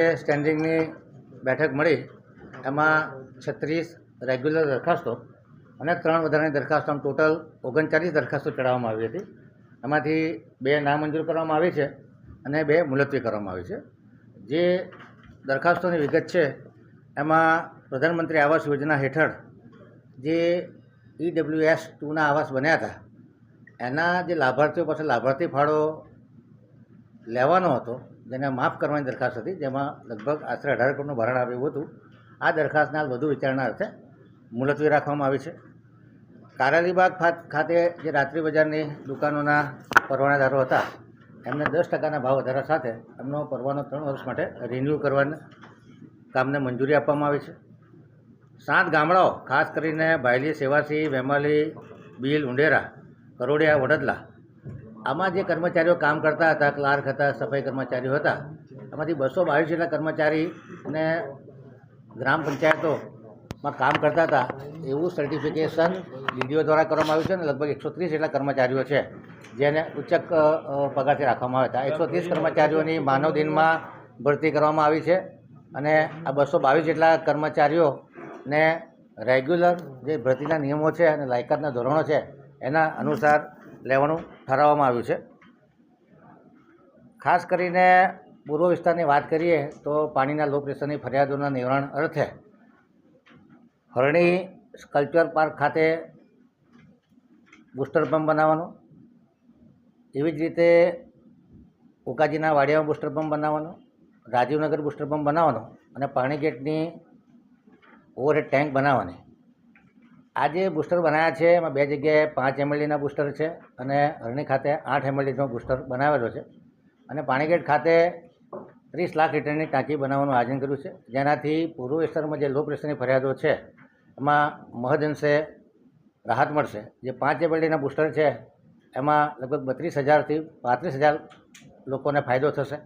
સ્ટેન્ડિંગની બેઠક મળી, એમાં છત્રીસ રેગ્યુલર દરખાસ્તો અને ત્રણ વધારાની દરખાસ્તો, આમ ટોટલ ઓગણચાલીસ દરખાસ્તો ચડાવવામાં આવી હતી. એમાંથી બે નામંજૂર કરવામાં આવી છે અને બે મુલતવી કરવામાં આવી છે. જે દરખાસ્તોની વિગત છે, એમાં પ્રધાનમંત્રી આવાસ યોજના હેઠળ જે ઈડબ્લ્યુએસ ટુના આવાસ બન્યા હતા, એના જે લાભાર્થીઓ પાસે લાભાર્થી ફાળો લેવાનો હતો જેને માફ કરવાની દરખાસ્ત હતી, જેમાં લગભગ આશરે અઢાર કરોડનું ભરણ આવ્યું હતું. આ દરખાસ્તના વધુ વિચારણા અર્થે મુલતવી રાખવામાં આવી છે. કારાલીબાગ ખાતે જે રાત્રિ બજારની દુકાનોના પરવાનાદારો હતા, એમને દસ ટકાના ભાવ વધારા સાથે એમનો પરવાનો ત્રણ વર્ષ માટે રિન્યૂ કરવાના કામને મંજૂરી આપવામાં આવી છે. સાત ગામડાઓ, ખાસ કરીને ભાયલી સેવાસી, વેમાલી, બીલ, ઉંડેરા, કરોડિયા, વડદલા આમાં જે કર્મચારીઓ કામ કરતા હતા, ક્લાર્ક હતા, સફાઈ કર્મચારીઓ હતા એમાંથી બસો બાવીસ જેટલા કર્મચારીને ગ્રામ પંચાયતોમાં કામ કરતા હતા, એવું સર્ટિફિકેશન ડીડીઓ દ્વારા કરવામાં આવ્યું છે અને લગભગ એકસો ત્રીસ જેટલા કર્મચારીઓ છે, જેને ઉચ્ચક પગારથી રાખવામાં આવ્યા હતા. એકસો ત્રીસ કર્મચારીઓની માનવ દિનમાં ભરતી કરવામાં આવી છે અને આ બસો બાવીસ જેટલા કર્મચારીઓને રેગ્યુલર જે ભરતીના નિયમો છે અને લાયકાતના ધોરણો છે, એના અનુસાર લેવાનું ઠરાવવામાં આવ્યું છે. ખાસ કરીને પૂર્વ વિસ્તારની વાત કરીએ તો પાણીના લો પ્રેશરની ફરિયાદોના નિવારણ અર્થે હરણી સ્કલ્પચર પાર્ક ખાતે બુસ્ટર પંપ બનાવવાનો, એવી જ રીતે ઉકાજીના વાડિયામાં બુસ્ટર પંપ બનાવવાનો, રાજીવનગર બુસ્ટર પંપ બનાવવાનો અને પાણી ગેટની ઓવરહેડ ટેન્ક બનાવવાની. આ જે બુસ્ટર બનાવ્યા છે, એમાં બે જગ્યાએ પાંચ એમએલડીના બુસ્ટર છે અને હરણી ખાતે આઠ એમએલડીનો બુસ્ટર બનાવેલો છે. અને પાણીગેટ ખાતે ત્રીસ લાખ લીટરની ટાંકી બનાવવાનું આયોજન કર્યું છે. જેનાથી પૂર્વ વિસ્તારમાં જે લો પ્રેશરની ફરિયાદો છે, એમાં મહદઅંશે રાહત મળશે. જે પાંચ એમએલડીના બુસ્ટર છે, એમાં લગભગ બત્રીસ હજારથી પાંત્રીસ હજાર લોકોને ફાયદો થશે.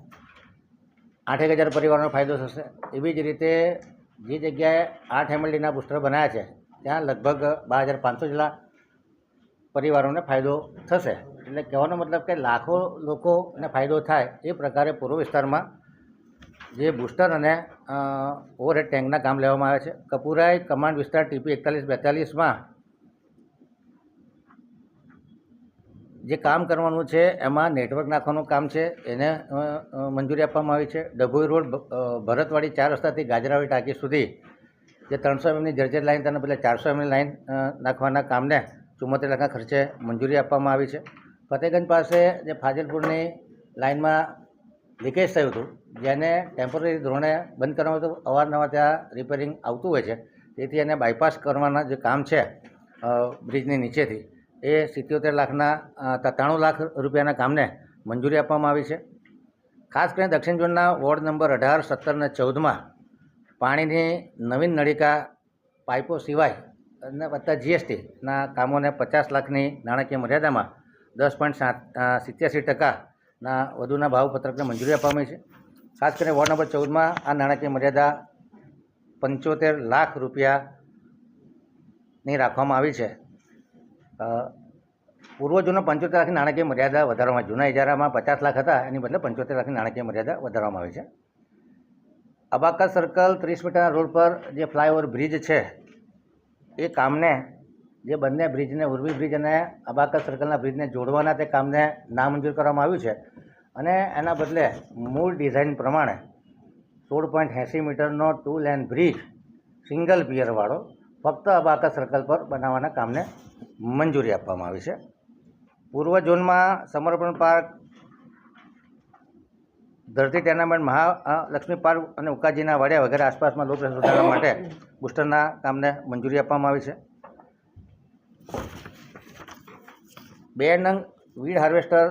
આઠેક હજાર પરિવારનો ફાયદો થશે. એવી જ રીતે જે જગ્યાએ આઠ એમએલડીના બુસ્ટર બનાવ્યા છે ત્યાં લગભગ બાર હજાર પાંચસો જેટલા પરિવારોને ફાયદો થશે. એટલે કહેવાનો મતલબ કે લાખો લોકોને ફાયદો થાય એ પ્રકારે પૂર્વ વિસ્તારમાં જે બુસ્ટર અને ઓવરહેડ ટેન્કના કામ લેવામાં આવે છે. કપુરાઈ કમાન્ડ વિસ્તાર ટીપી એકતાલીસ બેતાલીસમાં જે કામ કરવાનું છે એમાં નેટવર્ક નાખવાનું કામ છે. એને મંજૂરી આપવામાં આવી છે. ડભોઈ રોડ ભરતવાડી ચાર રસ્તાથી ગાજરાવાડી ટાંકી સુધી જે ત્રણસો એમની જર્જર લાઇન તેના બદલે ચારસો એમની લાઇન નાખવાના કામને ચુમ્મોતેર લાખના ખર્ચે મંજૂરી આપવામાં આવી છે. ફતેગંજ પાસે જે ફાજલપુરની લાઇનમાં લીકેજ થયું હતું, જેને ટેમ્પરરી ધોરણે બંધ કરવામાં હતું, અવારનવાર ત્યાં રિપેરિંગ આવતું હોય છે. તેથી એને બાયપાસ કરવાના જે કામ છે બ્રિજની નીચેથી, એ સિત્યોતેર લાખના સત્તાણું લાખ રૂપિયાના કામને મંજૂરી આપવામાં આવી છે. ખાસ કરીને દક્ષિણ ઝોનના વોર્ડ નંબર અઢાર, સત્તર અને ચૌદમાં પાણીની નવીન નળિકા પાઇપો સિવાય અને વત્તા જીએસટીના કામોને પચાસ લાખની નાણાકીય મર્યાદામાં દસ પોઈન્ટ સાત સિત્યાસી ટકાના વધુના ભાવપત્રકને મંજૂરી આપવામાં છે. ખાસ કરીને વોર્ડ નંબર ચૌદમાં આ નાણાકીય મર્યાદા પંચોતેર લાખ રૂપિયાની રાખવામાં આવી છે. પૂર્વજોના પૂર્વ જૂના પંચોતેર લાખની નાણાકીય મર્યાદા વધારવામાં, જૂના ઇજારામાં પચાસ લાખ હતા, એની બદલે પંચોતેર લાખની નાણાકીય મર્યાદા વધારવામાં આવી છે. અબાકસ સર્કલ ત્રીસ મીટરના રોડ પર જે ફ્લાયઓવર બ્રિજ છે, એ કામને, જે બંને બ્રિજને, ઉર્વી બ્રિજ અને અબાકા સર્કલના બ્રિજને જોડવાના તે કામને નામંજૂર કરવામાં આવ્યું છે. અને એના બદલે મૂળ ડિઝાઇન પ્રમાણે સોળ પોઈન્ટ એંસી મીટરનો ટુ લેન બ્રિજ સિંગલ પિયરવાળો ફક્ત અબાકા સર્કલ પર બનાવવાના કામને મંજૂરી આપવામાં આવી છે. પૂર્વ ઝોનમાં સમર્પણ પાર્ક ધરતી ટેર્નામેન્ટ મહાલક્ષ્મી પાર્ક અને ઉકાજીના વાડિયા વગેરે આસપાસમાં લોક સુધારવા માટે બુસ્ટરના કામને મંજૂરી આપવામાં આવી છે. બે નંગ વીડ હાર્વેસ્ટર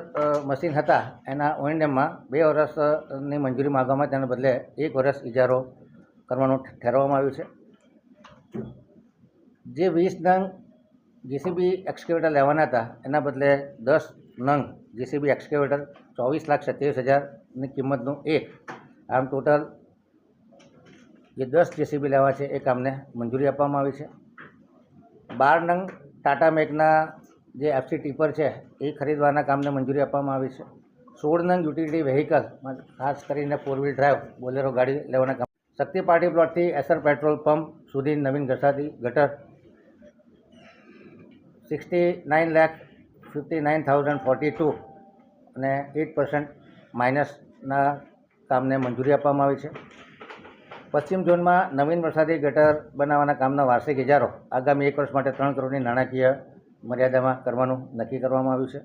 મશીન હતા. એના ઓએનએમમાં બે વર્ષની મંજૂરી માગવામાં તેના બદલે એક વર્ષ ઇજારો કરવાનું ઠેરવવામાં આવ્યું છે. જે વીસ નંગ જીસીબી એક્સકેવેટર લેવાના હતા એના બદલે દસ નંગ જીસીબી એક્સકેવેટર ચોવીસ લાખ સત્યાવીસ હજારની કિંમતનું એક. આમ ટોટલ જે દસ જેસીબી લેવા છે એ કામને મંજૂરી આપવામાં આવી છે. બાર નંગ ટાટા મેકના જે એફસી ટીપર છે, એ ખરીદવાના કામને મંજૂરી આપવામાં આવી છે. સોળ નંગ યુટિલિટી વ્હીકલ ખાસ કરીને ફોર વ્હીલ ડ્રાઈવ બોલેરો ગાડી લેવાના કામ. શક્તિ પાર્ટી પ્લોટથી એસર પેટ્રોલ પંપ સુધી નવીન ઘસાતી ગટર. Sixty nine lakh fifty nine thousand forty two અને એટ પર્સન્ટ માઇનસના કામને મંજૂરી આપવામાં આવી છે. પશ્ચિમ ઝોનમાં નવીન વરસાદી ગટર બનાવવાના કામના વાર્ષિક ઇજારો આગામી એક વર્ષ માટે ત્રણ કરોડની નાણાકીય મર્યાદામાં કરવાનું નક્કી કરવામાં આવ્યું છે.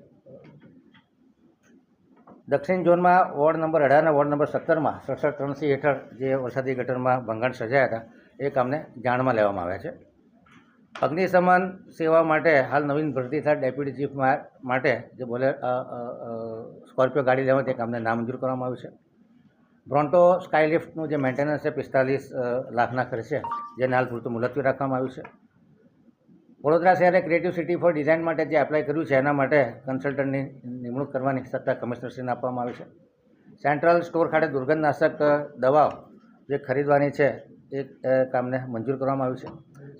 દક્ષિણ ઝોનમાં વોર્ડ નંબર અઢાર અને વોર્ડ નંબર સત્તરમાં સડસઠ ત્રણસી હેઠળ જે વરસાદી ગટરમાં ભંગાણ સર્જાયા હતા, એ કામને જાણમાં લેવામાં આવ્યા છે. અગ્નિશમન સેવા માટે હાલ નવીન ભરતી થાય ડેપ્યુટી ચીફ માટે જે બોલે સ્કોર્પિયો ગાડી લેવા તે કામને નામંજૂર કરવામાં આવ્યું છે. બ્રોન્ટો સ્કાયલિફ્ટનું જે મેન્ટેનન્સ છે, પિસ્તાલીસ લાખના ખર્ચે જેને હાલ પૂરતું મુલતવી રાખવામાં આવ્યું છે. વડોદરા શહેરે ક્રિએટિવ સિટી ફોર ડિઝાઇન માટે જે એપ્લાય કર્યું છે, એના માટે કન્સલ્ટન્ટની નિમણૂક કરવાની સત્તા કમિશનરશ્રીને આપવામાં આવી છે. સેન્ટ્રલ સ્ટોર ખાતે દુર્ગંધનાશક દવાઓ જે ખરીદવાની છે, એ કામને મંજૂર કરવામાં આવ્યું છે.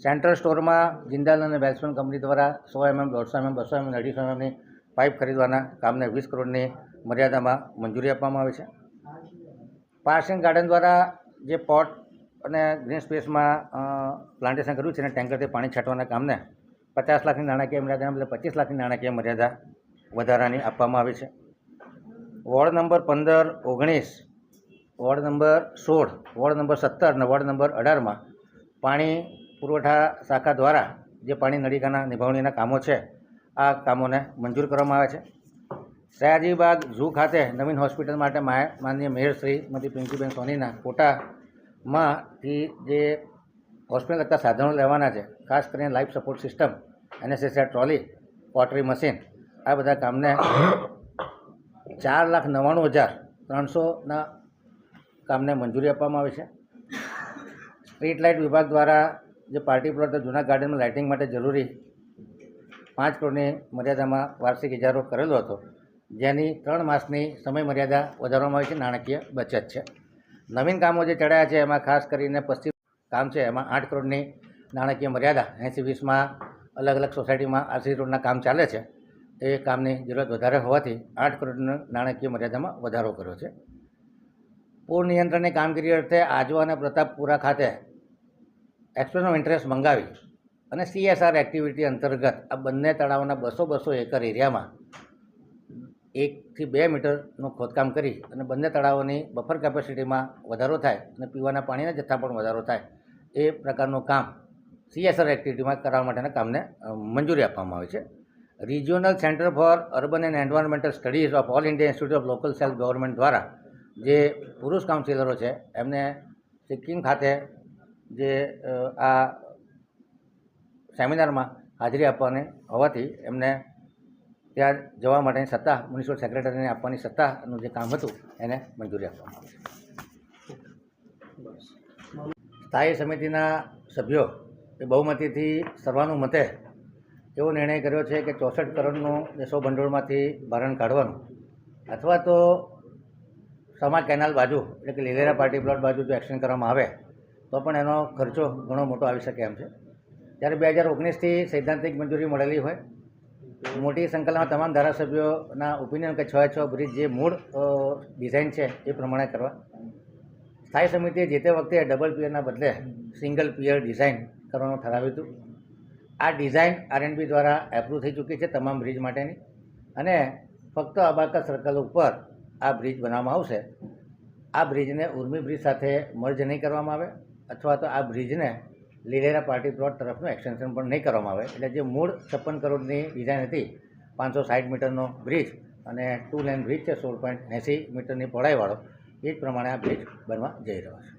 સેન્ટ્રલ સ્ટોરમાં જિંદાલ અને વેલ્સમેન કંપની દ્વારા સો એમએમ, દોઢસો એમએમ, બસો એમએમ, અઢીસો એમએમની પાઇપ ખરીદવાના કામને વીસ કરોડની મર્યાદામાં મંજૂરી આપવામાં આવી છે. પાર્સિંગ ગાર્ડન દ્વારા જે પોટ અને ગ્રીન સ્પેસમાં પ્લાન્ટેશન કર્યું છે અને ટેન્કરથી પાણી છાંટવાના કામને પચાસ લાખની નાણાકીય મર્યાદા બદલે પચીસ લાખની નાણાકીય મર્યાદા વધારાની આપવામાં આવી છે. વોર્ડ નંબર પંદર ઓગણીસ, વોર્ડ નંબર સોળ, વોર્ડ નંબર સત્તર અને વોર્ડ નંબર અઢારમાં પાણી પુરવઠા શાખા દ્વારા જે પાણી નળિકાના નિભાવણીના કામો છે આ કામોને મંજૂર કરવામાં આવે છે. સયાજીબાગ ઝૂ ખાતે નવીન હોસ્પિટલ માટે માનનીય મેયર શ્રીમતી પિંકીબેન સોનીના કોટામાંથી જે હોસ્પિટલ કરતા સાધનો લેવાના છે, ખાસ કરીને life support system NSSR trolley, pottery machine, આ બધા કામને ચાર લાખ નવ્વાણું હજાર ત્રણસોના કામને મંજૂરી આપવામાં આવી છે. સ્ટ્રીટ લાઇટ વિભાગ દ્વારા જે પાર્ટી પ્લોટ જૂના ગાર્ડનમાં લાઇટિંગ માટે જરૂરી પાંચ કરોડની મર્યાદામાં વાર્ષિક ઇજારો કરેલો હતો. જેની ત્રણ માસની સમય મર્યાદા વધારવામાં આવી છે. નાણાકીય બચત છે. નવીન કામો જે ચડાયા છે, એમાં ખાસ કરીને પશ્ચિમ કામ છે. એમાં આઠ કરોડની નાણાકીય મર્યાદા એંસી વીસમાં અલગ અલગ સોસાયટીમાં આરસી રોડના કામ ચાલે છે. એ કામની જરૂરત વધારે હોવાથી આઠ કરોડની નાણાકીય મર્યાદામાં વધારો કર્યો છે. પૂર નિયંત્રણની કામગીરી અર્થે આજવા અને પ્રતાપપુરા ખાતે એક્સપ્રેસ ઓફ ઇન્ટરેસ્ટ મંગાવી અને સીએસઆર એક્ટિવિટી અંતર્ગત આ બંને તળાવના બસો બસો એકર એરિયામાં એકથી બે મીટરનું ખોદકામ કરી અને બંને તળાવોની બફર કેપેસિટીમાં વધારો થાય અને પીવાના પાણીના જથ્થા પણ વધારો થાય એ પ્રકારનું કામ સીએસઆર એક્ટિવિટીમાં કરવા માટેના કામને મંજૂરી આપવામાં આવી છે. Regional Centre for Urban and Environmental Studies of All India Institute of Local Self Government દ્વારા જે પુરુષ કાઉન્સિલરો છે, એમને સિક્કિમ ખાતે જે આ સેમિનારમાં હાજરી આપવાની હોવાથી એમને ત્યાં જવા માટેની સત્તા મ્યુનિસિપલ સેક્રેટરીને આપવાની સત્તાનું જે કામ હતું, એને મંજૂરી આપવામાં આવી સ્થાયી સમિતિના સભ્યો એ બહુમતીથી સર્વાનુમતે એવો નિર્ણય કર્યો છે કે ચોસઠ કરોડનું દેશો ભંડોળમાંથી ભારણ કાઢવાનું. અથવા તો સમાજ કેનાલ બાજુ, એટલે કે લીલેરા પાર્ટી પ્લોટ બાજુ જો એક્શન કરવામાં આવે, તો પણ એનો ખર્ચો ઘણો મોટો આવી શકે એમ છે. ત્યારે બે હજાર ઓગણીસથી સૈદ્ધાંતિક મંજૂરી મળેલી હોય, મોટી સંકલનમાં તમામ ધારાસભ્યોના ઓપિનિયન કે છ છ બ્રિજ જે મૂળ ડિઝાઇન છે એ પ્રમાણે કરવા. સ્થાયી સમિતિએ જે તે વખતે ડબલ પિયરના બદલે સિંગલ પિયર ડિઝાઇન કરવાનું ઠરાવ્યું હતું. આ ડિઝાઇન આરએનબી દ્વારા એપ્રુવ થઈ ચૂકી છે તમામ બ્રિજ માટેની અને ફક્ત અબાકા સર્કલ ઉપર આ બ્રિજ બનાવવામાં આવશે. આ બ્રિજને ઉર્મી બ્રિજ સાથે મર્જ નહીં કરવામાં આવે અથવા તો આ બ્રિજને લીલેરા પાર્ટી પ્લોટ તરફનું એક્સટેન્શન પણ નહીં કરવામાં આવે. એટલે જે મૂળ છપ્પન કરોડની ડિઝાઇન હતી, પાંચસો સાઠ મીટરનો બ્રિજ અને ટુ લેન બ્રિજ છે, સોળ પોઈન્ટ એંસી મીટરની પહોળાઈવાળો એ જ પ્રમાણે આ બ્રિજ બનવા જઈ રહ્યો છે.